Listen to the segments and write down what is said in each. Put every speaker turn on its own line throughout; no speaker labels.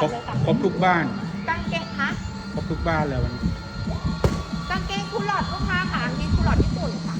คร
บครบทุกบ้าน
กางเกงคะ
ครบทุกบ้านเลยวันนี้
กางเกงคูลอดลูกค้าค่ะมีคูลอดญี่ปุ่นค่ะ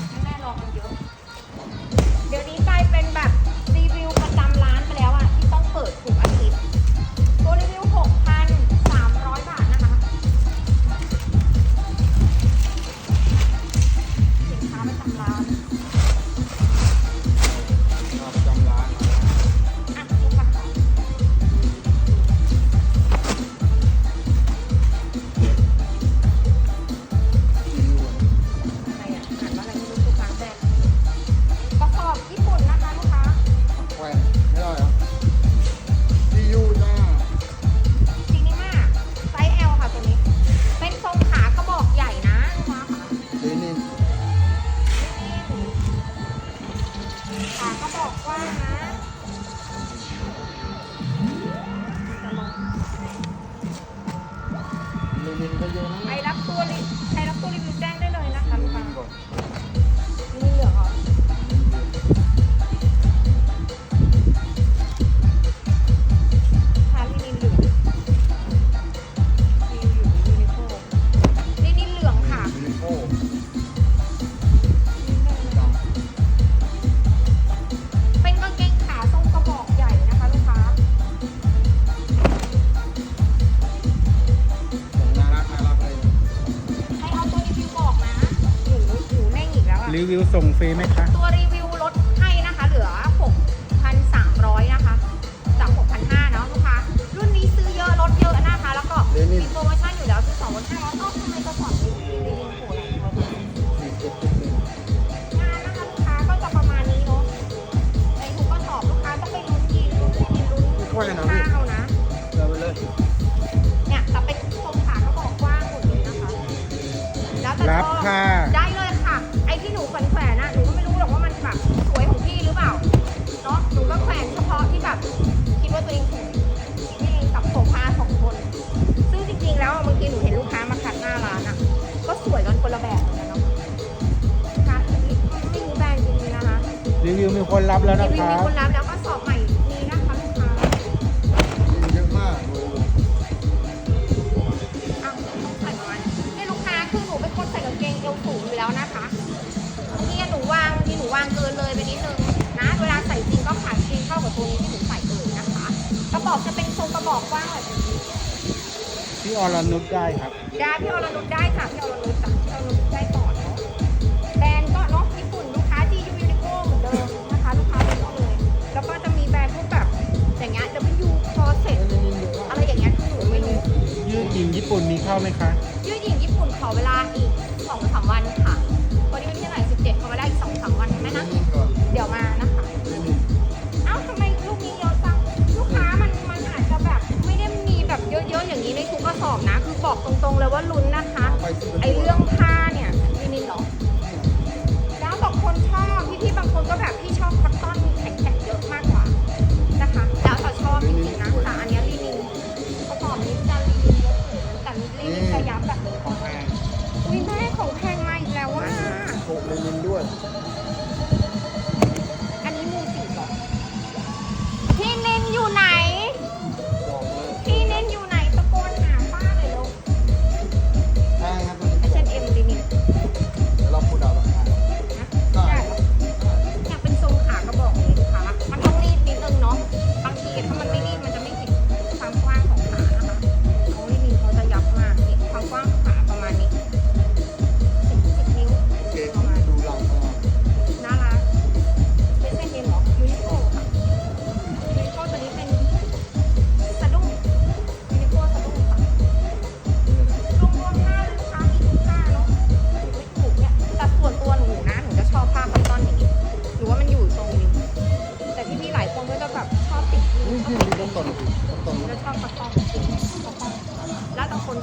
ก็บอกว้านะ ไป
รั
บตัวลิ
ส่งฟรีไหมคะ
ตัวรีวิวลดให้นะคะ เหลือ 6,300 นะคะ จาก6,500เนาะลูกค้า รุ่นนี้ซื้อเยอะลดเยอะนะคะ แล้วก็มีโปรโมชั่นอยู่แล้วซื้อ2ลด5แล้องทำไมกระสอบ คนรับ
แล้
วนะคมีรับคนรับแล้
ว
ก็สอบใหม่มีนะคะลูก
เยอะมาก
เลยอะใส่ไว้เนี่ลูกค้าคือหนูเป็นนใส่กางเกงเอวสูงอยู่แล้วนะคะเนี่หนูวางที่หนูวางเกินเลยไปนิดนึงนะ เวลาใส่จริงก็ขาจริงเข้ากับตัวนี้ที่หนูใส่เลยนะคะกระบอกจะเป็นทรงกระบอกกว้างแบบนี้
ที่อรนุชได้ครับ
ได้พี่อรนุชได้ค่ะพี่อรนุชจ้ะพี่อรนุชได้ ห
ญิงญี่ปุ่นมีเข้าไหมคะ
ยืดหยิงญี่ปุ่นขอเวลาอีกสองสามวันค่ะ agora.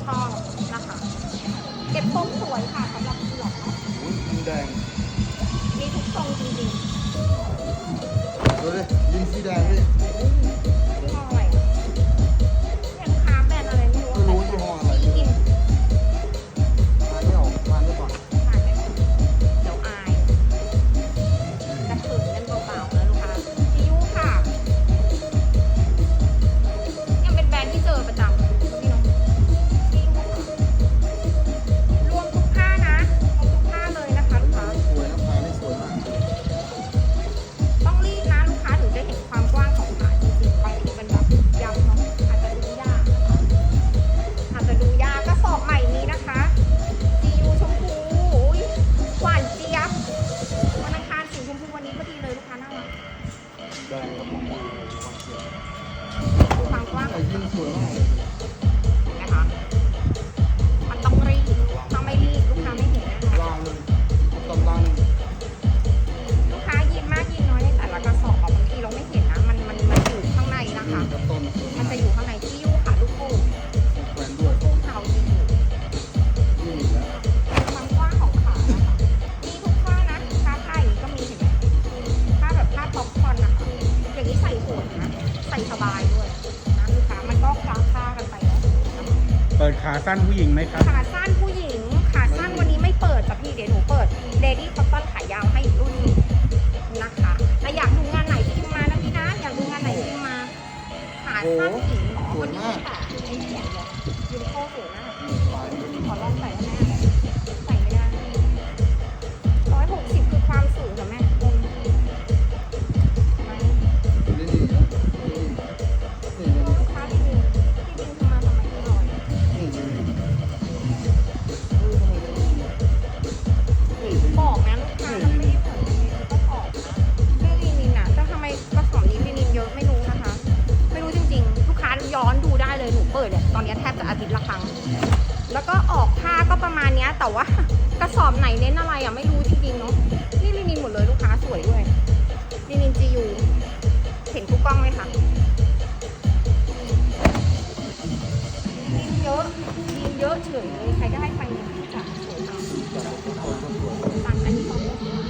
ชอบนะคะ
เก็
บทรงสวยค่ะสำหรับคุณหลอกเนาะอุ้ยยิแด
ง มีทุก
ทร
ง
จริงๆ ดูดิยิง
สีแด
งพี่ ทา
งกว้า
ง ไปสบายด้วยนะลูกค้ามันก็คลาค่ากันไปแล้
เปิดขาสั้นผู้หญิงไหมครับ
ขาสั้นผู้หญิง ขาสั้นวันนี้ไม่เปิดจ้ะพี่เดี๋ยวหนูเปิดเดดี้คอตตอนขายาวให้รุ่นนะคะแต่อยากดูงานไหนพิมพ์มานะพี่นะอยากดูงานไหนพิมมา ขาสั้นผู้หญิงหมอคนนี้ค่ะยูนิโคสวยมาก ออกผ้าก็ประมาณนี้แต่ว่ากระสอบไหนเน้นอะไรอะไม่รู้จริงๆเนาะนี่ลินินหมดเลยลูกค้าสวยด้วยลินินจียูเห็นทุกกล้องไหมคะลินเยอะลินเยอะเฉยเลยใครก็
ให้ไปเนี่ย
จ้ะ
สวย
จัง
อัน
นี้ต้องอะไรเนี่
ย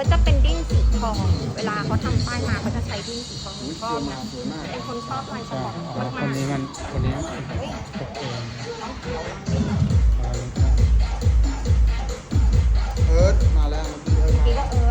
ร์จะ
เป็
นดิ้งสีทอง เวลาเขาทำป้ายมาเขาจะใช้ดิ้งสีทองนูชอบนะเป็นคนชอบลายสม
อง
มาก
คน
นี้
มัน
ค
นนี้เอิร์ธมาแล้ว
มื่
ล้เ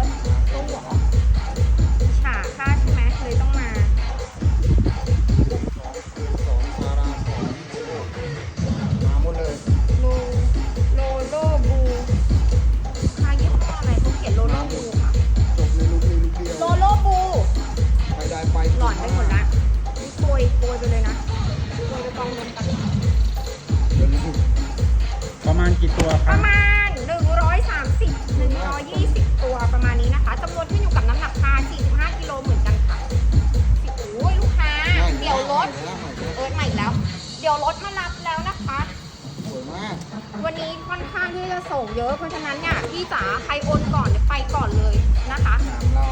ส่งเยอะเพราะฉะนั้นเนี่ยพี่จ๋าใครโอนก่อนเนี่ยไปก่อนเลยนะคะ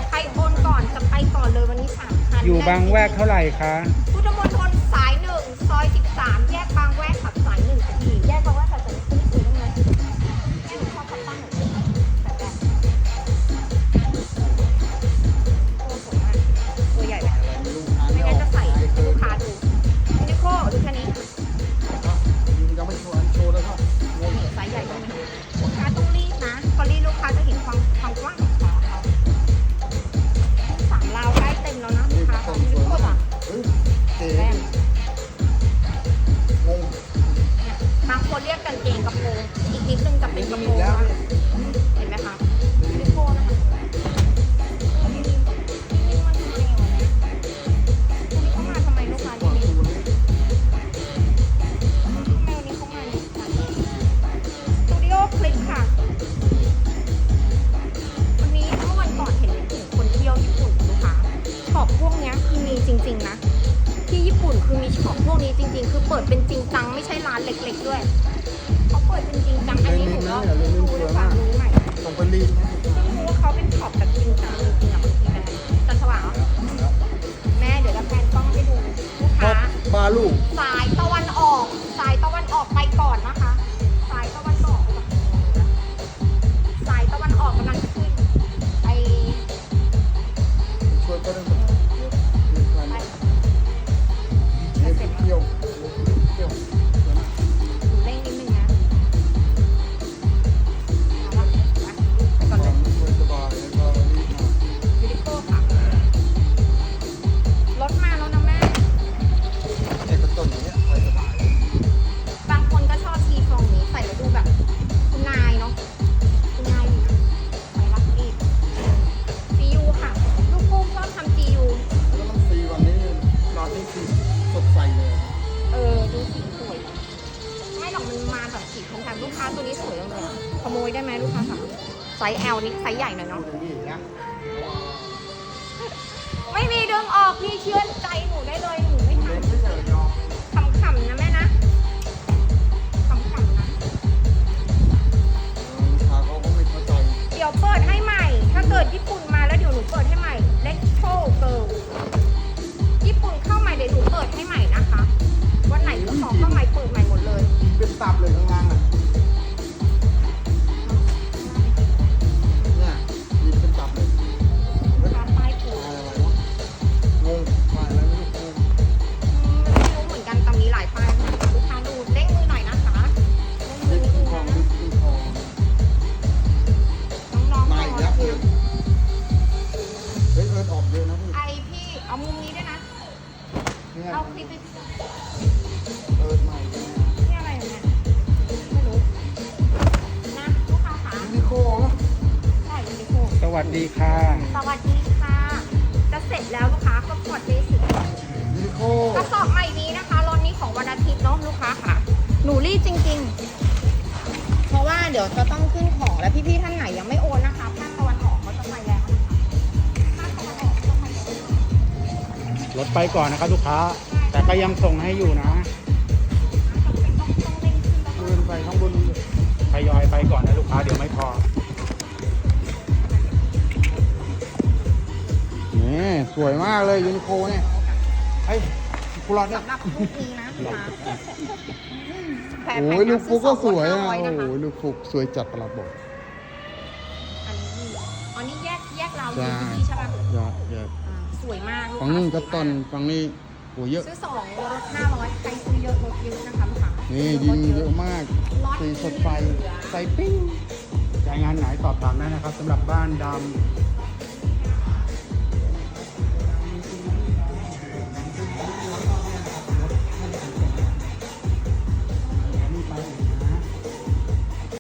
ใครโอนก่อนจะไปก่อนเลยวันนี้สามพัน
อยู่บางแวกเท่าไหร่คะ
ค้าบ
ค้า
ตัวนี้
ส
วยจัง
เล
ยอะขโม
ยได้
ไหมลูกค้าคะไซส์ L นี่ไซส์ใหญ่หน่อยเนาะ ไม่มีดึงออกพี่เชื่อใจหนูได้เลยหนูไม่ท
เล่นไม่เจอยอมำ
ขำๆนะแม่นะขำๆนะ
ค้าเขาก็ไม่เข้าใจ
เดี๋ยวเปิดให้ใหม่ ถ้าเกิดญี่ปุ่นมาแล้วเดี๋ยวหนูเปิดให้ใหม่ Let's go girl ญี่ปุ่นเข้าม่เดี๋ยวหนูเปิดให้ใหม่นะคะ วันไหนคือของเข้าม่เเนี่
ยเอา
ค
ลิ
ปไป
เอิร์ดมาอีกแล้ว
นี่อะไรเนี่ยไม่รู้นะลูกค้าขา
ยูนิโคเหรอ
ใช่ยูนิโค
สวัสดีค่ะ
สวัสดีค่ะ จะเสร็จแล้วลูกค้าก็กดเบสิกก่อน
ยูนิโค
กระสอบใหม่นี้นะคะรถนี้ของวันอาทิตย์เนาะลูกค้าค่ะ หนูรีบจริง ๆ เพราะว่าเดี๋ยวจะต้องขึ้นของและพี่ๆท่านไหนยังไม่โอนนะคะภาคตะวัน
รถไปก่อนนะครับลูกค้า แต่ก็ยังส่งให้อยู่นะ
ต้องต้องต้องเร่งขึ้น
ไปข้างบน
ทยอยไปก่อนนะลูกค้าเดี๋ยวไม่พอ
นี่สวยมากเลยยูนิโคเนี่ยไอ้คุรอดเนี่ย
สำหรับพรุ่งนี้นะลูกค้าแพร
โอ้ยลูกฟุกก็สวยอะโอ้
นะคะ
โหลูกฟุกสวยจัดประหลัดบอก
อันนี้อันนี้แยกแยกเราอ
ใช่
ยู่ที่ใช่ป่ะ
ยอดเยอะ
อ่า สวยมากลู
ฝั่ง
ค้า
นู้นก็
สวยมา
ต้นฝั่งนี้โอ้เยอะ
ซื้อสองลดห้าร้อยใครซื้อเยอะลดเยอะนะคะลูกค้า
นี่
ล
ยิง
ด
เยอะมาก
ล็อต
สีสดไฟใส่ปิ้ง
จ่ายงานไหนสอบถามได้นะครับสำหรับบ้านด